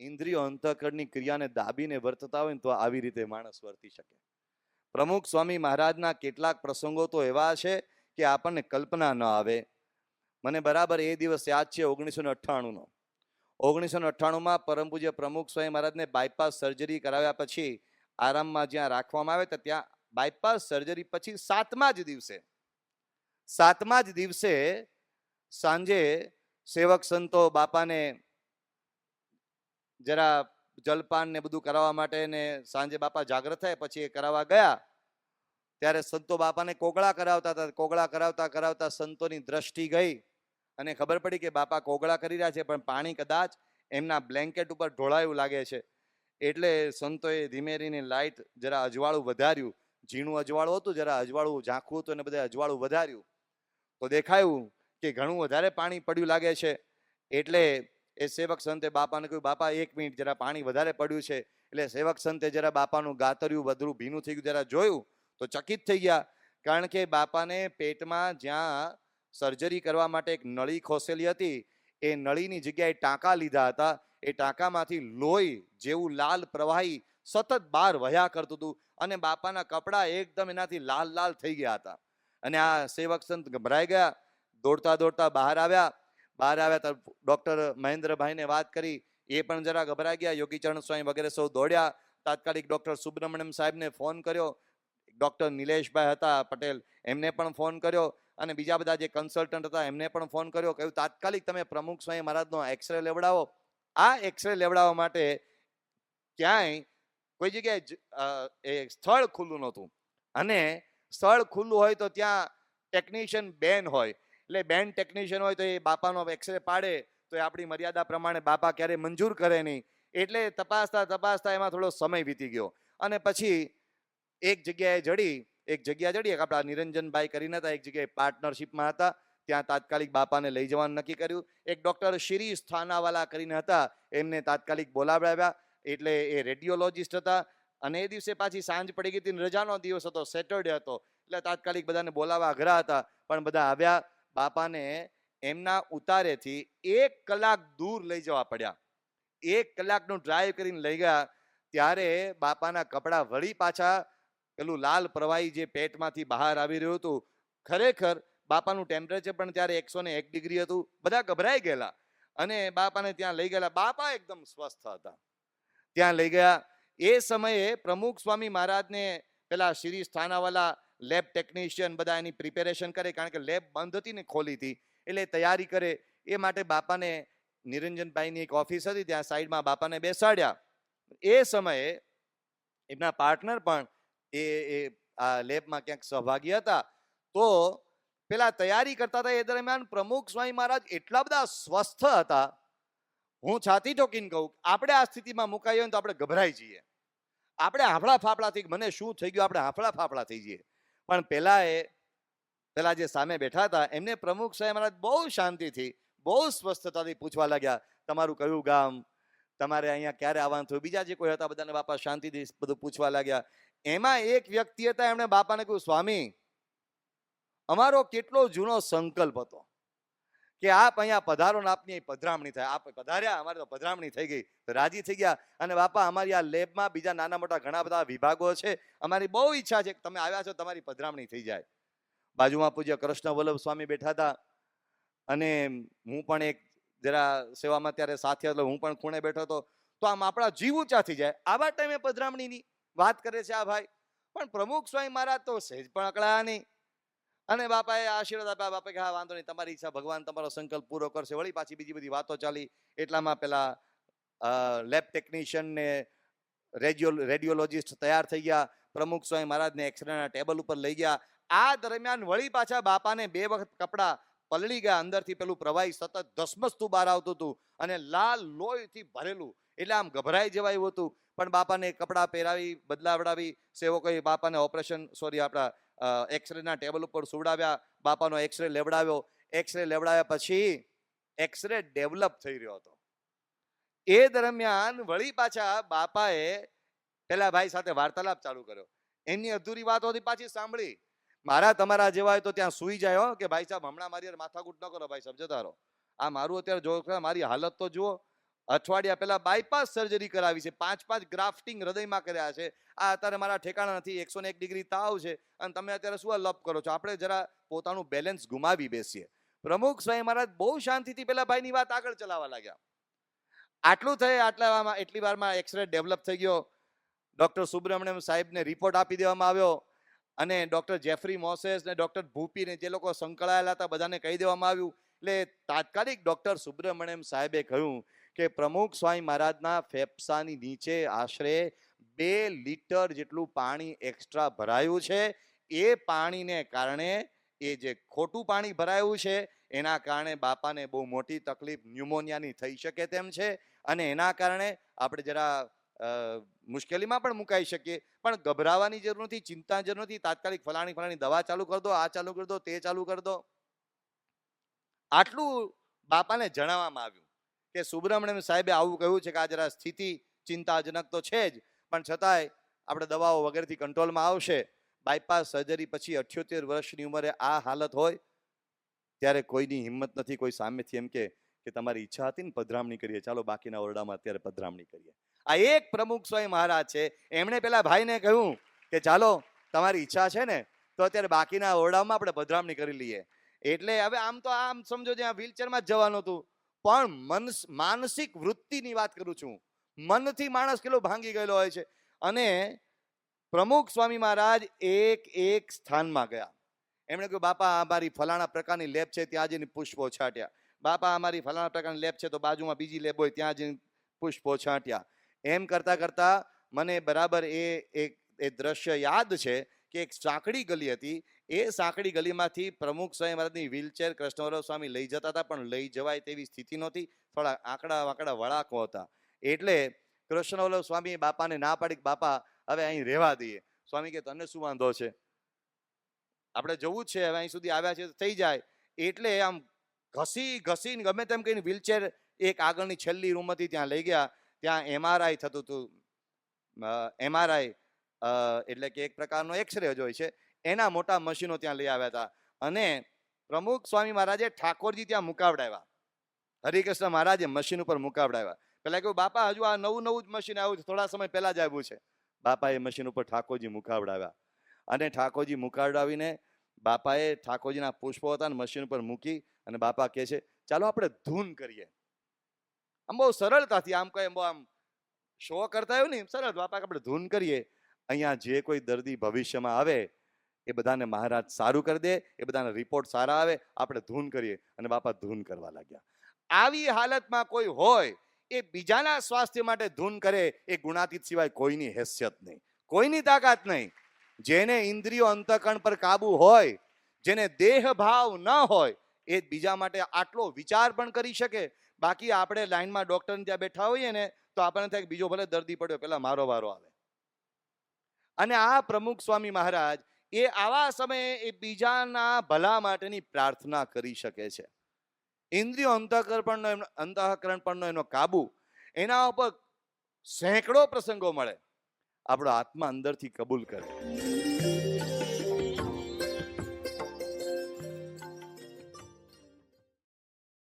ઇન્દ્રિયો અંતઃકરણની ક્રિયાને દાબીને વર્તતા હોય ને તો આવી રીતે માણસ વર્તી શકે. પ્રમુખ સ્વામી મહારાજના કેટલાક પ્રસંગો તો એવા છે કે આપણને કલ્પના ન આવે. મને બરાબર એ દિવસ યાદ છે ઓગણીસો ને અઠ્ઠાણુંનો. ઓગણીસો ને અઠ્ઠાણુંમાં પરમ પૂજ્ય પ્રમુખ સ્વામી મહારાજને બાયપાસ સર્જરી કરાવ્યા પછી આરામમાં જ્યાં રાખવામાં આવે તો ત્યાં બાયપાસ સર્જરી પછી સાતમા જ દિવસે, સાતમા જ દિવસે સાંજે સેવક સંતો બાપાને જરા જલપાન ને બધું કરાવવા માટે ને સાંજે બાપા જાગ્રત થાય, પછી એ કરાવવા ગયા. ત્યારે સંતો બાપાને કોગળા કરાવતા હતા, કોગળા કરાવતા કરાવતા સંતોની દ્રષ્ટિ ગઈ. અને ખબર પડી કે બાપા કોગળા કરી રહ્યા છે, પણ પાણી કદાચ એમના બ્લેન્કેટ ઉપર ઢોળાયું લાગે છે. એટલે સંતોએ ધીમે ધીમે લાઇટ જરા અજવાળું વધાર્યું. ઝીણું અજવાળું હતું, જરા અજવાળું ઝાંખું હતું અને બધે અજવાળું વધાર્યું. તો દેખાયું કે ઘણું વધારે પાણી પડ્યું લાગે છે. એટલે એ સેવક સંતે બાપાને કહ્યું, બાપા, એક મિનિટ, જરા પાણી વધારે પડ્યું છે. એટલે સેવક સંતે જરા બાપાનું ગાતર્યું, વધરું ભીનું થઈ ગયું, જરા જોયું તો ચકિત થઈ ગયા. કારણ કે બાપાને પેટમાં જ્યાં સર્જરી કરવા માટે એક નળી ખોસેલી હતી, એ નળીની જગ્યાએ ટાંકા લીધા હતા. એ ટાંકામાંથી લોહી જેવું લાલ પ્રવાહી સતત બહાર વહ્યા કરતું હતું અને બાપાના કપડાં એકદમ એનાથી લાલ લાલ થઈ ગયા હતા. અને આ સેવક સંત ગભરાઈ ગયા, દોડતા દોડતા બહાર આવ્યા. બહાર આવ્યા તો ડૉક્ટર મહેન્દ્રભાઈને વાત કરી. એ પણ જરા ગભરાઈ ગયા. યોગીચરણ સ્વામી વગેરે સૌ દોડ્યા. તાત્કાલિક ડૉક્ટર સુબ્રમણ્યમ સાહેબને ફોન કર્યો. ડૉક્ટર નિલેશભાઈ હતા, પટેલ, એમને પણ ફોન કર્યો. અને બીજા બધા જે કન્સલ્ટન્ટ હતા, એમને પણ ફોન કર્યો કહ્યું તાત્કાલિક તમે પ્રમુખ સ્વામી મહારાજનો એક્સરે લેવડાવો. આ એક્સરે લેવડાવવા માટે ક્યાંય કોઈ જગ્યાએ એ સ્થળ ખુલ્લું નહોતું. અને સ્થળ ખુલ્લું હોય તો ત્યાં ટેકનિશિયન બેન હોય. એટલે બેન ટેકનિશિયન હોય તો એ બાપાનો એક્સરે પાડે, તો એ આપણી મર્યાદા પ્રમાણે બાપા ક્યારેય મંજૂર કરે નહીં. એટલે તપાસતા તપાસતા એમાં થોડો સમય વીતી ગયો. અને પછી એક જગ્યાએ જડી, એક જગ્યા જડી, એક આપણા નિરંજનભાઈ કરીને હતા, એક જગ્યાએ પાર્ટનરશિપમાં હતા, ત્યાં તાત્કાલિક બાપાને લઈ જવાનું નક્કી કર્યું. એક ડૉક્ટર શિરી સ્થાનાવાલા કરીને હતા, એમને તાત્કાલિક બોલાવડાવ્યા. એટલે એ રેડિયોલોજિસ્ટ હતા. અને એ દિવસે પાછી સાંજ પડી ગઈ હતી રજાનો દિવસ હતો સેટરડે હતો. એટલે તાત્કાલિક બધાને બોલાવવા અઘરા હતા, પણ બધા આવ્યા. બાપાને એમના ઉતારેથી એક કલાક દૂર લઈ જવા પડ્યા. એક કલાકનું ડ્રાઈવ કરીને લઈ ગયા. ત્યારે બાપાના કપડાં વળી પાછા પેલું લાલ પ્રવાહી જે પેટમાંથી બહાર આવી રહ્યું હતું, ખરેખર બાપાનું ટેમ્પરેચર પણ ત્યારે એકસો ને એક ડિગ્રી હતું. બધા ગભરાઈ ગયેલા. અને બાપાને ત્યાં લઈ ગયેલા. બાપા એકદમ સ્વસ્થ હતા. ત્યાં લઈ ગયા. એ સમયે પ્રમુખ સ્વામી મહારાજને પેલા શ્રી સ્થાનાવાલા લેબ ટેકનિશિયન બધા એની પ્રિપેરેશન કરે, કારણ કે લેબ બંધ હતી ને ખોલી હતી, એટલે તૈયારી કરે. એ માટે બાપાને, નિરંજનભાઈની એક ઓફિસ હતી, ત્યાં સાઈડમાં બાપાને બેસાડ્યા. એ સમયે એમના પાર્ટનર પણ એ એ આ લેબમાં ક્યાંક સહભાગી હતા. તો પેલા તૈયારી કરતા હતા, એ દરમિયાન પ્રમુખ સ્વામી મહારાજ એટલા બધા સ્વસ્થ હતા. હું છાતી ઠોકીને કહું આપણે આ સ્થિતિમાં મુકાઈએ તો આપણે ગભરાઈ જઈએ. આપણે હાફળા ફાફડાથી મને શું થઈ ગયું, આપણે હાફળા ફાફડા થઈ જઈએ. પણ પેલા એ, પેલા જે સામે બેઠા હતા, એમને પ્રમુખ સાહેબ મહારાજ બહુ શાંતિથી, બહુ સ્વસ્થતાથી પૂછવા લાગ્યા, તમારું કયું ગામ? તમારે અહીંયા ક્યારે આવવાનું થયું? બીજા જે કોઈ હતા, બધાને બાપા શાંતિથી બધું પૂછવા લાગ્યા. એમાં એક વ્યક્તિ હતા, એમણે બાપાને કહ્યું, સ્વામી, અમારો કેટલો જૂનો સંકલ્પ હતો. કે આપ અહીંયા પધારો ને આપની પધરામણી થાય. આપ પધાર્યા, અમારે તો પધરામણી થઈ ગઈ. રાજી થઈ ગયા. અને બાપા, અમારી આ લેબમાં બીજા નાના મોટા ઘણા બધા વિભાગો છે. અમારી બહુ ઈચ્છા છે કે તમે આવ્યા છો, તમારી પધરામણી થઈ જાય. બાજુમાં પૂજ્ય કૃષ્ણ વલ્લભ સ્વામી બેઠા હતા. અને હું પણ એક જરા સેવામાં ત્યારે સાથે એટલે હું પણ ખૂણે બેઠો હતો. તો આમ આપણા જીવ ઊંચા થઈ જાય. આવા ટાઈમે પધરામણીની વાત કરે છે આ ભાઈ. પણ પ્રમુખ સ્વામી મહારાજ તો સહેજ પણ અકળાયા નહીં. અને બાપાએ આશીર્વાદ આપ્યા. બાપા કે, હા, વાંધો નહીં, તમારી ઈચ્છા, ભગવાન તમારો સંકલ્પ પૂરો કરશે. વળી પાછી બીજી બધી વાતો ચાલી. એટલામાં પેલા લેબ ટેકનિશિયન ને રેડિયો, રેડિયોલોજિસ્ટ તૈયાર થઈ ગયા. પ્રમુખ સ્વામી મહારાજને એક્સરેના ટેબલ ઉપર લઈ ગયા. આ દરમિયાન વળી પાછા બાપાને બે વખત કપડાં પલળી ગયા. અંદરથી પેલું પ્રવાહી સતત ધસમસતું બહાર આવતું હતું અને લાલ લોહીથી ભરેલું. એટલે આમ ગભરાઈ જવાયું હતું. પણ બાપાને કપડાં પહેરાવી, બદલાવડાવી. સેવકોએ બાપાને ઓપરેશન, સોરી, આપણા એક્સરેના ટેબલ ઉપર સુવડાવ્યા, બાપાનો એક્સરે લેવડાવ્યો. એક્સરે લેવડાવ્યા પછી એક્સરે ડેવલપ થઈ રહ્યો હતો. એ દરમિયાન વળી પાછા બાપાએ પેલા ભાઈ સાથે વાર્તાલાપ ચાલુ કર્યો. એમની અધૂરી વાત હતી પાછી સાંભળી. મારા તમારા જેવા હોય તો ત્યાં સુઈ જાય કે ભાઈ સાહેબ, હમણાં મારી માથાકૂટ ન કરો ભાઈ સાહેબ, જતા રહો. આ મારું અત્યારે જો મારી હાલત તો જુઓ. અઠવાડિયા પહેલા બાયપાસ સર્જરી કરાવી છે. પાંચ પાંચ ગ્રાફ્ટિંગ હૃદયમાં કર્યા છે. આ અત્યારે મારા ઠેકાણા નથી, એકસો એક ડિગ્રી તાવ છે. અને તમે અત્યારે શું લપ કરો છો? આપણે જરા પોતાનું બેલેન્સ ગુમાવી બેસીએ. પ્રમુખ સ્વામી મહારાજ બહુ શાંતિથી પેલા ભાઈની વાત આગળ ચલાવવા લાગ્યા. આટલું થઈ આટલામાં એટલી વારમાં એક્સરે ડેવલપ થઈ ગયો. ડૉક્ટર સુબ્રમણ્યમ સાહેબને રિપોર્ટ આપી દેવામાં આવ્યો. અને ડૉક્ટર જેફરી મોસેસ ને ડૉક્ટર ભૂપીને જે લોકો સંકળાયેલા હતા, બધાને કહી દેવામાં આવ્યું. એટલે તાત્કાલિક ડૉક્ટર સુબ્રમણ્યમ સાહેબે કહ્યું કે પ્રમુખ સ્વામી મહારાજના ફેફસાની નીચે આશરે બે લીટર જેટલું પાણી એક્સ્ટ્રા ભરાયું છે. એ પાણીને કારણે એ જે ખોટું પાણી ભરાયું છે, એના કારણે બાપાને બહુ મોટી તકલીફ ન્યુમોનિયાની થઈ શકે તેમ છે અને એના કારણે આપણે જરા મુશ્કેલીમાં પણ મુકાઈ શકીએ. પણ ગભરાવાની જરૂર નથી ચિંતા જરૂર નથી, તાત્કાલિક ફલાણી ફલાણી દવા ચાલુ કરી દો, આ ચાલુ કરી દો, તે ચાલુ કરી દો. આટલું બાપાને જણાવવામાં આવ્યું. કે સુબ્રમણ્યમ સાહેબે આવું કહ્યું છે કે આ જરા સ્થિતિ ચિંતાજનક તો છે જ, પણ છતાંય આપણે દવાઓ વગેરેથી કંટ્રોલમાં આવશે. બાયપાસ સર્જરી પછી અઠ્યોતેર વર્ષની ઉંમરે આ હાલત હોય, ત્યારે કોઈની હિંમત નથી, કોઈ સામેથી એમ કે કે તમારી ઈચ્છા હતી ને પધરામણી કરીએ. ચાલો બાકીના ઓરડામાં અત્યારે પધરામણી કરીએ. આ એક પ્રમુખ સ્વયં મહારાજ છે. એમણે પેલા ભાઈને કહ્યું કે, ચાલો, તમારી ઈચ્છા છે ને, તો અત્યારે બાકીના ઓરડામાં આપણે પધરામણી કરી લઈએ. એટલે હવે આમ તો આમ સમજો, જ્યાં વ્હીલચેરમાં જ જવાનું હતું. પણ મન માનસિક વૃત્તિની વાત કરું છું. મનથી માણસ કેટલો ભાંગી ગયેલો હોય છે? અને પ્રમુખ સ્વામી મહારાજ એક એક સ્થાનમાં ગયા. એમણે કહ્યું, બાપા અમારી ફલાણા પ્રકારની લેબ છે, ત્યાં જઈને પુષ્પો છાંટ્યા. બાપા અમારી ફલાણા પ્રકારની લેબ છે, તો બાજુમાં બીજી લેબ હોય, ત્યાં જઈને પુષ્પો છાંટ્યા. એમ કરતાં કરતાં મને બરાબર એ, એક, એ દ્રશ્ય યાદ છે કે એક સાંકડી ગલી હતી એ સાંકડી ગલીમાંથી પ્રમુખ સ્વામી મહારાજની વ્હીલચેર કૃષ્ણવલ્લભ સ્વામી લઈ જતા હતા, પણ લઈ જવાય તેવી સ્થિતિ નહોતી. થોડા આંકડા વાંકડા વળાકો હતા. એટલે કૃષ્ણવલ્લભ સ્વામી બાપાને ના પાડી બાપા, હવે અહીં રહેવા દઈએ. સ્વામી કે, તને શું વાંધો છે? આપણે જવું જ છે, હવે અહીં સુધી આવ્યા છે થઈ જાય. એટલે આમ ઘસી ઘસીને ગમે તેમ કહીને વ્હીલચેર એક આગળની છેલ્લી રૂમ હતી, ત્યાં લઈ ગયા. ત્યાં એમઆરઆઈ થતું હતું. એમઆરઆઈ એટલે કે એક પ્રકારનો એક્સરે જ હોય છે. એના મોટા મશીનો ત્યાં લઈ આવ્યા હતા. અને પ્રમુખ સ્વામી મહારાજે ઠાકોરજી ત્યાં મુકાવડાવ્યા. હરિકૃષ્ણ મહારાજે મશીન ઉપર મુકાવડાવ્યા. પેલા કહ્યું, બાપા, હજુ આ નવું નવું જ મશીન આવ્યું છે. થોડા સમય પહેલા જ આવ્યું છે. બાપાએ મશીન ઉપર ઠાકોરજી મુકાવડાવ્યા. અને ઠાકોરજી મુકાવડાવીને બાપાએ ઠાકોરજીના પુષ્પો હતા મશીન ઉપર મૂકી અને બાપા કહે છે, ચાલો આપણે ધૂન કરીએ. આમ બહુ સરળતાથી આમ કઈ બહુ આમ શો કરતા આવ્યું ને સરળ, બાપા, આપણે ધૂન કરીએ. અહીંયા જે કોઈ દર્દી ભવિષ્યમાં આવે એ બધાને મહારાજ સારું કરી દે, એ બધાના રિપોર્ટ સારા આવે, આપણે ધૂન કરીએ. અને બાપા ધૂન કરવા લાગ્યા. આવી હાલતમાં કોઈ હોય, એ બીજાના સ્વાસ્થ્ય માટે ધૂન કરે, એ ગુણાતીત સિવાય કોઈની હેસિયત નહીં. કોઈની તાકાત નહીં. જેને ઇન્દ્રિયો અંતકણ પર કાબુ હોય, જેને દેહ ભાવ ન હોય, એ બીજા માટે આટલો વિચાર પણ કરી શકે. બાકી આપણે લાઈનમાં ડોક્ટર ત્યાં બેઠા હોઈએ ને, તો આપણને થાય કે બીજો ભલે દર્દી પડ્યો, પેલા મારો વારો આવે. અને આ પ્રમુખ સ્વામી મહારાજ એ આવા સમયે એ બીજાના ભલા માટેની પ્રાર્થના કરી શકે છે. ઇન્દ્રિયો અંતઃકરણનો એમનો, અંતઃકરણ પરનો એનો કાબુ, એના ઉપર સેંકડો પ્રસંગો મળે. આપણો આત્મા અંદરથી કબૂલ કરે.